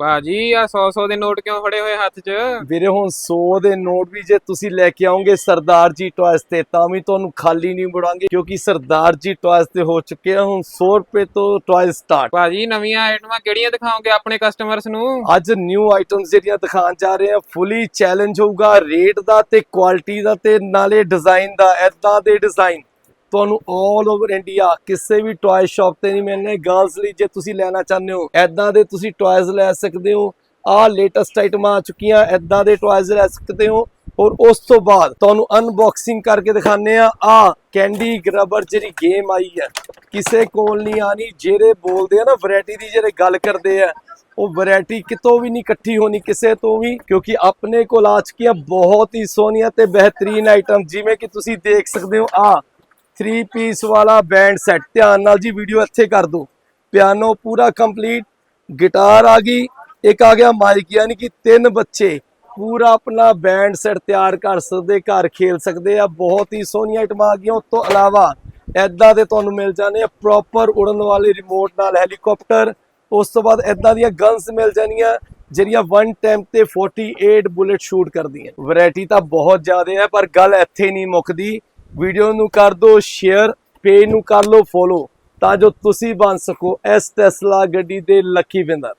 ਭਾਜੀ ਆ 100 100 ਦੇ ਨੋਟ ਕਿਉਂ ਫੜੇ ਹੋਏ ਹੱਥ 'ਚ? ਵੀਰੇ ਹੁਣ 100 ਦੇ ਨੋਟ ਵੀ ਜੇ ਤੁਸੀਂ ਲੈ ਕੇ ਆਓਗੇ ਸਰਦਾਰ ਜੀ ਟੌਇਸ ਤੇ ਤਾਂ ਵੀ ਤੁਹਾਨੂੰ ਖਾਲੀ ਨਹੀਂ ਮੁੜਾਂਗੇ ਕਿਉਂਕਿ ਸਰਦਾਰ ਜੀ ਟੌਇਸ ਤੇ ਹੋ ਚੁੱਕੇ ਆ ਹੁਣ 100 ਰੁਪਏ ਤੋਂ ਟੌਇਸ ਸਟਾਰਟ ਭਾਜੀ ਨਵੀਆਂ ਆਈਟਮਾਂ ਕਿਹੜੀਆਂ ਦਿਖਾਓਗੇ ਆਪਣੇ ਕਸਟਮਰਸ ਨੂੰ? ਅੱਜ ਨਿਊ ਆਈਟਮਸ ਜਿਹੜੀਆਂ ਦਿਖਾਉਣ ਜਾ ਰਹੇ ਆ ਫੁੱਲੀ ਚੈਲੰਜ ਹੋਊਗਾ ਰੇਟ ਦਾ ਤੇ ਕੁਆਲਿਟੀ ਦਾ ਤੇ ਨਾਲੇ ਡਿਜ਼ਾਈਨ ਦਾ ਐਦਾਂ ਦੇ ਡਿਜ਼ਾਈਨ ਤੁਹਾਨੂੰ 올 ਓਵਰ ਇੰਡੀਆ ਕਿਸੇ ਵੀ ਟੌਏ ਸ਼ਾਪ ਤੇ ਨਹੀਂ ਮਿਲਣੇ ਗਰਲਸ ਲਈ ਜੇ ਤੁਸੀਂ ਲੈਣਾ ਚਾਹੁੰਦੇ ਹੋ ਐਦਾਂ ਦੇ ਤੁਸੀਂ ਟੌਇਜ਼ ਲੈ ਸਕਦੇ ਹੋ। ਆਹ ਲੇਟੈਸਟ ਆਈਟਮਾਂ ਆ ਚੁੱਕੀਆਂ ਐਦਾਂ ਦੇ ਟੌਇਜ਼ ਲੈ ਸਕਦੇ ਹੋ। ਔਰ ਉਸ ਤੋਂ ਬਾਅਦ ਤੁਹਾਨੂੰ ਅਨਬਾਕਸਿੰਗ ਕਰਕੇ ਦਿਖਾਣੇ ਆ ਆ ਕੈਂਡੀ ਗ੍ਰਬਰ ਜਿਹੜੀ ਗੇਮ ਆਈ ਹੈ, ਕਿਸੇ ਕੋਲ ਨਹੀਂ ਆਣੀ ਜਿਹੜੇ ਬੋਲਦੇ ਆ ਨਾ ਵੈਰਾਈਟੀ ਦੀ ਜਿਹੜੇ ਗੱਲ ਕਰਦੇ ਆ, ਉਹ ਵੈਰਾਈਟੀ ਕਿਤੋਂ ਵੀ ਨਹੀਂ ਇਕੱਠੀ ਹੋਣੀ ਕਿਸੇ ਤੋਂ ਵੀ, ਕਿਉਂਕਿ ਆਪਣੇ ਕੋਲ ਆ ਚੁੱਕੀਆਂ ਬਹੁਤ ਹੀ ਸੋਹਣੀਆਂ ਤੇ ਬਿਹਤਰੀਨ ਆਈਟਮ ਜਿਵੇਂ ਕਿ ਤੁਸੀਂ ਦੇਖ ਸਕਦੇ ਹੋ। ਆ 3 ਪੀਸ ਵਾਲਾ ਬੈਂਡ ਸੈੱਟ ਧਿਆਨ ਨਾਲ ਜੀ ਵੀਡੀਓ ਇੱਥੇ ਕਰ ਦਿਓ। ਪਿਆਨੋ ਪੂਰਾ ਕੰਪਲੀਟ ਗਿਟਾਰ ਆ ਗਈ, ਇੱਕ ਆ ਗਿਆ ਮਾਈਕ ਯਾਨੀ ਕਿ ਤਿੰਨ ਬੱਚੇ ਪੂਰਾ ਆਪਣਾ ਬੈਂਡ ਸੈੱਟ ਤਿਆਰ ਕਰ ਸਕਦੇ, ਘਰ ਖੇਲ ਸਕਦੇ ਆ। ਬਹੁਤ ਹੀ ਸੋਹਣੀਆਂ ਆਈਟਮਾਂ ਆ ਗਈਆਂ। ਉਸ ਤੋਂ ਇਲਾਵਾ ਐਦਾਂ ਦੇ ਤੁਹਾਨੂੰ ਮਿਲ ਜਾਣੇ ਆ ਪ੍ਰੋਪਰ ਉੜਨ ਵਾਲੇ ਰਿਮੋਟ ਨਾਲ ਹੈਲੀਕਾਪਟਰ ਉਸ ਤੋਂ ਬਾਅਦ ਐਦਾਂ ਦੀਆਂ ਗਨਸ ਮਿਲ ਜਾਣੀਆਂ, ਜਿਹੜੀਆਂ ਵਨ ਟਾਈਮ ਤੇ 48 ਬੁਲੇਟ ਸ਼ੂਟ ਕਰਦੀਆਂ। ਵੈਰਾਈਟੀ ਤਾਂ ਬਹੁਤ ਜ਼ਿਆਦਾ ਹੈ, ਪਰ ਗੱਲ ਇੱਥੇ ਨਹੀਂ ਮੁੱਕਦੀ। ਵੀਡੀਓ ਨੂੰ ਕਰ ਦਿਓ ਸ਼ੇਅਰ ਪੇਜ ਨੂੰ ਕਰ ਲਓ ਫੋਲੋ ਤਾਂ ਜੋ ਤੁਸੀਂ ਬਣ ਸਕੋ ਇਸ ਟੈਸਲਾ ਗੱਡੀ ਦੇ ਲੱਕੀ ਵਿਨਰ